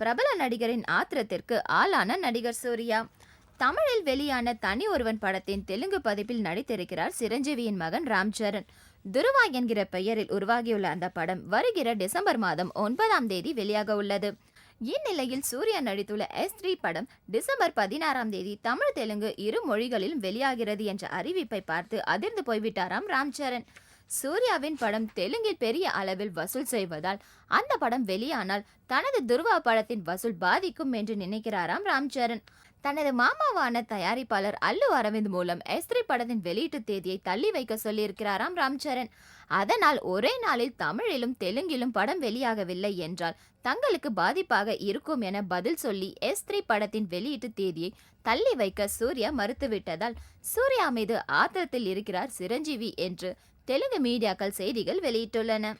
பிரபல நடிகரின் ஆத்திரத்திற்கு ஆளான நடிகர் சூர்யா. தமிழில் வெளியான தனி ஒருவன் படத்தின் தெலுங்கு பதிப்பில் நடித்திருக்கிறார் சிரஞ்சீவியின் மகன் ராம் சரண். துருவா என்கிற பெயரில் உருவாகியுள்ள அந்த படம் வருகிற டிசம்பர் மாதம் ஒன்பதாம் தேதி வெளியாக உள்ளது. இந்நிலையில் சூர்யா நடித்துள்ள எஸ் த்ரீ படம் டிசம்பர் பதினாறாம் தேதி தமிழ் தெலுங்கு இரு மொழிகளிலும் வெளியாகிறது என்ற அறிவிப்பை பார்த்து அதிர்ந்து போய்விட்டாராம் ராம் சரண். சூர்யாவின் படம் தெலுங்கில் பெரிய அளவில் வசூல் செய்வதால் அந்த படம் வெளியானால் தனது துருவா படத்தின் வசூல் பாதிக்கும் என்று நினைக்கிறாராம் ராம்சரண். தனது மாமாவான தயாரிப்பாளர் அல்லு அரவிந்த் மூலம் எஸ்திரி படத்தின் வெளியீட்டு தேதியை தள்ளி வைக்க சொல்லியிருக்கிறாராம் ராம்சரண். அதனால் ஒரே நாளில் தமிழிலும் தெலுங்கிலும் படம் வெளியாகவில்லை என்றால் தங்களுக்கு பாதிப்பாக இருக்கும் என பதில் சொல்லி எஸ் த்ரீ படத்தின் வெளியீட்டு தேதியை தள்ளி வைக்க சூர்யா மறுத்துவிட்டதால் சூர்யா மீது ஆத்திரத்தில் இருக்கிறார் சிரஞ்சீவி என்று தெலுங்கு மீடியாக்கள் செய்திகள் வெளியிட்டுள்ளன.